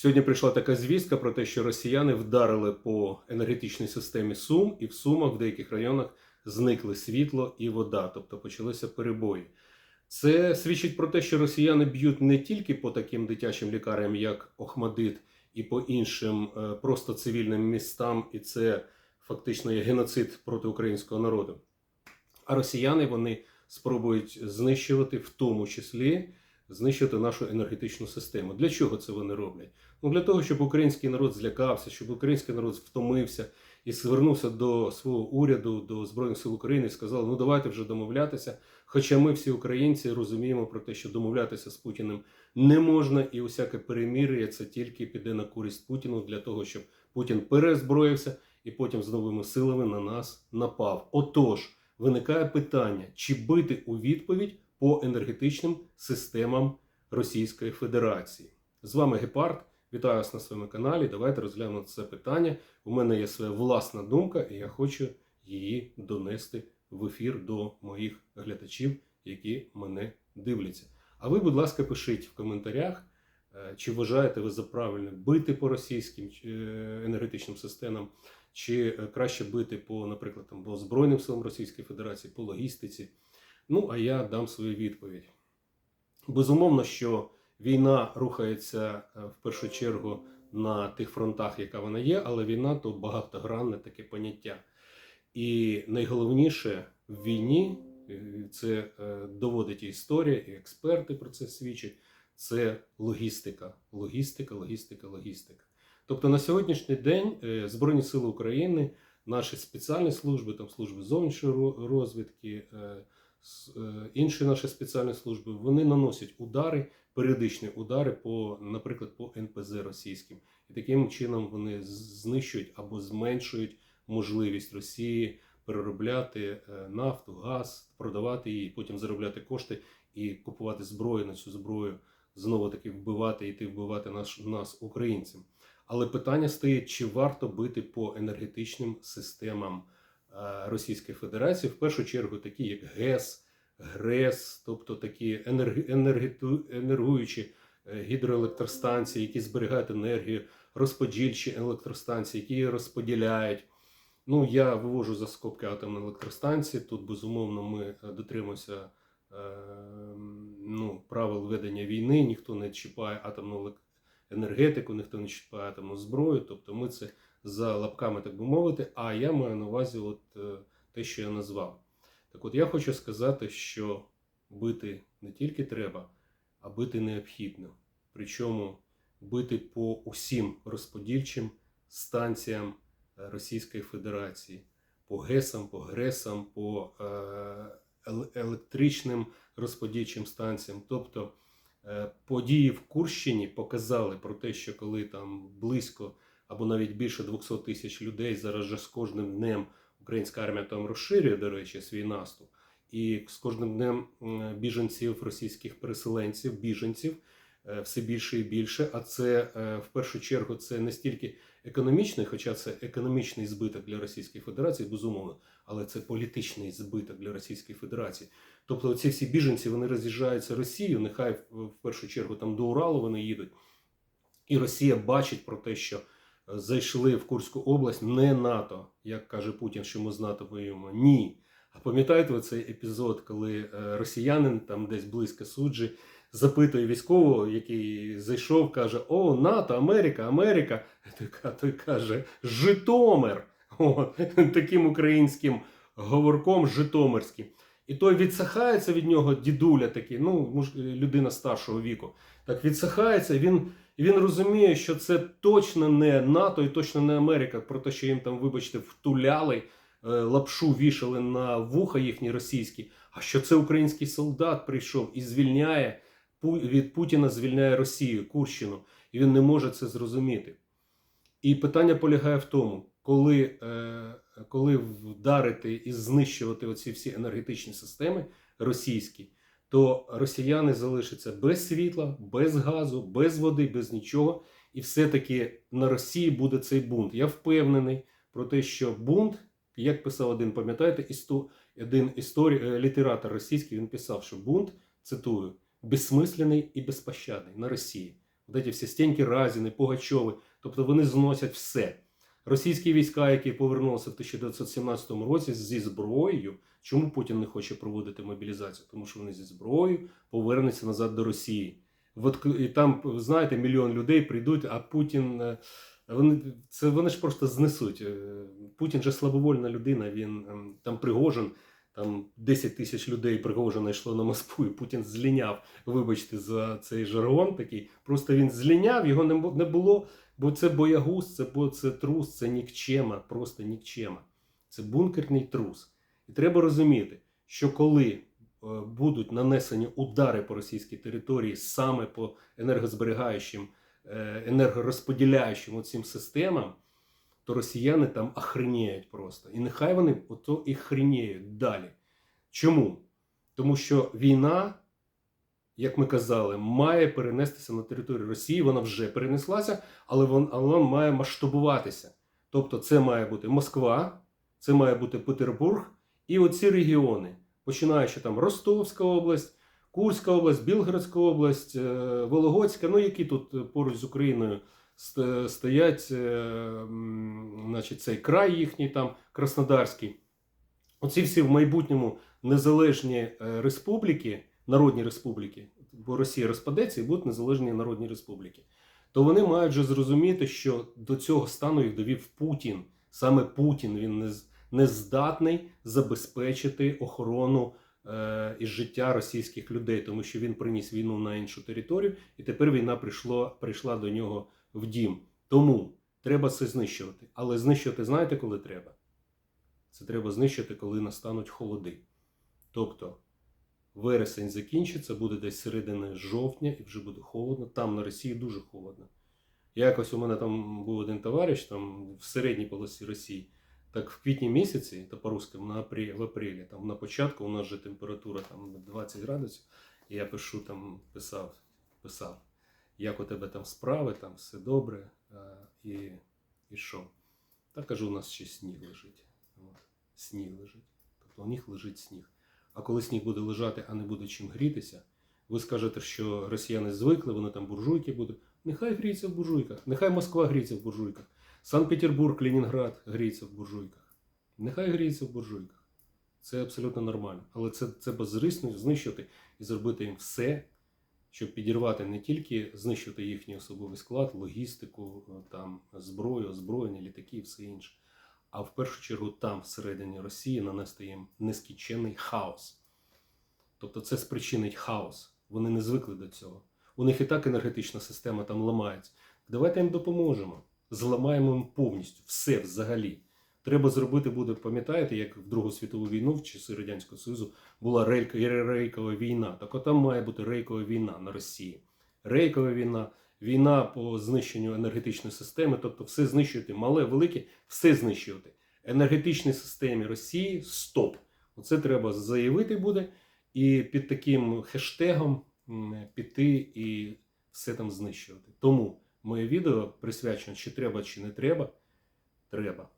Сьогодні прийшла така звістка про те, що росіяни вдарили по енергетичній системі Сум, і в Сумах в деяких районах зникли світло і вода, тобто почалися перебої. Це свідчить про те, що росіяни б'ють не тільки по таким дитячим лікарям, як Охмадит, і по іншим е, просто цивільним містам, і це фактично є геноцид проти українського народу. А росіяни вони спробують знищувати в тому числі знищити нашу енергетичну систему. Для чого це вони роблять? Ну для того, щоб український народ злякався, щоб український народ втомився і звернувся до свого уряду, до Збройних сил України і сказав: ну давайте вже домовлятися. Хоча ми всі українці розуміємо про те, що домовлятися з Путіним не можна, і усяке перемір'я це тільки піде на користь Путіну для того, щоб Путін перезброївся і потім з новими силами на нас напав. Отож, виникає питання, чи бити у відповідь по енергетичним системам Російської Федерації. З вами Гепард. Вітаю вас на своєму каналі. Давайте розглянемо це питання. У мене є своя власна думка, і я хочу її донести в ефір до моїх глядачів, які мене дивляться. А ви, будь ласка, пишіть в коментарях, е, чи вважаєте ви за правильне бити по російським е, енергетичним системам, чи е, краще бити по, наприклад, там, по Збройним силам Російської Федерації, по логістиці. Ну, а я дам свою відповідь. Безумовно, що війна рухається е, в першу чергу на тих фронтах, яка вона є, але війна то багатогранне таке поняття. І найголовніше в війні е, це е, доводить історія, і експерти про це свідчать. Це логістика, логістика, логістика, логістика. Тобто на сьогоднішній день Збройні Сили України, наші спеціальні служби, там служби зовнішньої розвідки, інші наші спеціальні служби, вони наносять удари, періодичні удари по, наприклад, по НПЗ російським. І таким чином вони знищують або зменшують можливість Росії переробляти е, нафту, газ, продавати її, потім заробляти кошти і купувати зброю на цю зброю, знову таки вбивати йти вбивати наш, нас, українцям. Але питання стоїть, чи варто бити по енергетичним системам е, Російської Федерації, в першу чергу такі, як ГЕС, ГРЕС, тобто такі енергуючі е, гідроелектростанції, які зберігають енергію, розподільчі електростанції, які її розподіляють. Ну, я вивожу за скобки атомної електростанції. Тут, безумовно, ми е, дотримуємося е, ну, правил ведення війни, ніхто не чіпає атомну енергетику, ніхто не чіпає атомну зброю. Тобто ми це за лапками, так би мовити. А я маю на увазі от, те, що я назвав. Так от я хочу сказати, що бити не тільки треба, а бити необхідно. Причому бити по усім розподільчим станціям е, Російської Федерації, по ГЕСам, по ГРЕСам, по е, електричним розподільчим станціям. Тобто е, події в Курщині показали про те, що коли там близько або навіть більше 200 тисяч людей зараз же з кожним днем українська армія там розширює, до речі, свій наступ. І з кожним днем біженців, російських переселенців, біженців е, все більше і більше. А це е, в першу чергу це не стільки економічний, хоча це економічний збиток для Російської Федерації, безумовно, але це політичний збиток для Російської Федерації. Тобто, ці всі біженці вони роз'їжджаються Росію, нехай в першу чергу там до Уралу вони їдуть. І Росія бачить про те, що зайшли в Курську область не НАТО, як каже Путін, що ми з НАТО воюємо. Ні. А пам'ятаєте ви цей епізод, коли е, росіянин там десь близько суджі запитує військового, який зайшов, каже: О, НАТО, Америка, Америка. Той Той каже: Житомир. От, таким українським говорком Житомирським. І той відсахається від нього, дідуля такий, ну, людина старшого віку. Так відсахається, і він, він розуміє, що це точно не НАТО і точно не Америка, про те, що їм там, вибачте, втуляли, е, лапшу вішали на вуха їхні російські, а що це український солдат прийшов і звільняє від Путіна звільняє Росію, Курщину, і він не може це зрозуміти. І питання полягає в тому, коли, е, коли вдарити і знищувати оці всі енергетичні системи російські, то росіяни залишаться без світла, без газу, без води, без нічого. І все-таки на Росії буде цей бунт. Я впевнений про те, що бунт, як писав один, пам'ятаєте, істо, один історій, е, літератор російський, він писав, що бунт, цитую, безсмислений і безпощадний на Росії. От ці всі Стеньки Разіни, Пугачови, тобто вони зносять все. Російські війська, які повернулися в 1917 році зі зброєю, чому Путін не хоче проводити мобілізацію? Тому що вони зі зброєю повернуться назад до Росії. От, і там, знаєте, мільйон людей прийдуть, а Путін. е, Вони, це вони ж просто знесуть. Е, Путін же слабовольна людина, він ем, там Пригожин, там 10 тисяч людей Пригожина йшло на Москву, і Путін зліняв, вибачте, за цей жаргон такий. Просто він зліняв, його не було, бо це боягуз, це, бо це трус, це нікчема, просто нікчема. Це бункерний трус. І треба розуміти, що коли е, будуть нанесені удари по російській території саме по енергозберігаючим, е, енергорозподіляючим оцим системам, то росіяни там охреніють просто. І нехай вони ото і хреніють далі. Чому? Тому що війна, як ми казали, має перенестися на територію Росії. Вона вже перенеслася, але вон- але вона має масштабуватися. Тобто, це має бути Москва, це має бути Петербург і оці регіони, починаючи там Ростовська область, Курська область, Білгородська область, е, Вологодська, ну які тут е, поруч з Україною стоять, е, значить, цей край їхній там Краснодарський. Оці всі в майбутньому незалежні е, республіки, народні республіки, бо Росія розпадеться і будуть незалежні народні республіки, то вони мають вже зрозуміти, що до цього стану їх довів Путін. Саме Путін він не, не здатний забезпечити охорону е, і життя російських людей, тому що він приніс війну на іншу територію, і тепер війна прийшло, прийшла до нього в дім. Тому треба це знищувати. Але знищувати знаєте, коли треба? Це треба знищити, коли настануть холоди. Тобто вересень закінчиться, буде десь середини жовтня і вже буде холодно. Там на Росії дуже холодно. Якось у мене там був один товариш там в середній полосі Росії. Так в квітні місяці, та по-русски, на апрі, в апрелі, там на початку у нас же температура там 20 градусів. І я пишу там, писав, писав, як у тебе там справи, там все добре. І, і що? Та кажу, у нас ще сніг лежить. От. Сніг лежить. Тобто у них лежить сніг. А коли сніг буде лежати, а не буде чим грітися, ви скажете, що росіяни звикли, вони там буржуйки будуть. Нехай гріться в буржуйках, нехай Москва гріється в буржуйках, Санкт-Петербург, Ленінград гріється в буржуйках. Нехай гріється в буржуйках. Це абсолютно нормально. Але це, безрисно знищити і зробити їм все, щоб підірвати не тільки знищити їхній особовий склад, логістику, е, там, зброю, озброєння, літаки і все інше. А в першу чергу там, всередині Росії, нанести їм нескінченний хаос. Тобто це спричинить хаос. Вони не звикли до цього. У них і так енергетична система там ламається. Давайте їм допоможемо. Зламаємо їм повністю все взагалі. Треба зробити буде, пам'ятаєте, як в Другу світову війну в часи Радянського Союзу була рейка, рейкова війна. Так от там має бути рейкова війна на Росії. Рейкова війна, війна по знищенню енергетичної системи, тобто все знищувати, мале, велике, все знищувати. Енергетичній системі Росії стоп. Оце треба заявити буде і під таким хештегом піти і все там знищувати. Тому моє відео присвячено, чи треба, чи не треба. Треба.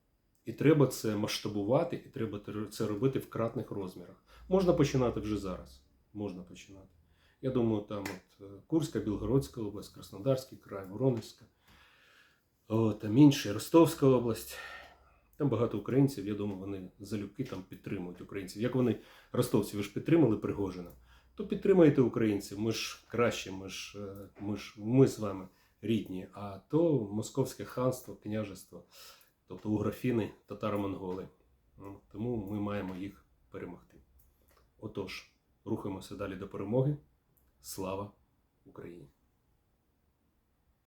І треба це масштабувати, і треба це робити в кратних розмірах. Можна починати вже зараз. Можна починати. Я думаю, там от е, Курська, Білгородська область, Краснодарський край, Воронезька, там інші, Ростовська область. Там багато українців, я думаю, вони залюбки там підтримують українців. Як вони, ростовці, ви ж підтримали Пригожина, то підтримайте українців. Ми ж краще, ми ж, е, ми ж ми з вами рідні. А то московське ханство, княжество, тобто уграфіни татаро-монголи. Ну, Тому ми маємо їх перемогти. Отож, рухаємося далі до перемоги. Слава Україні!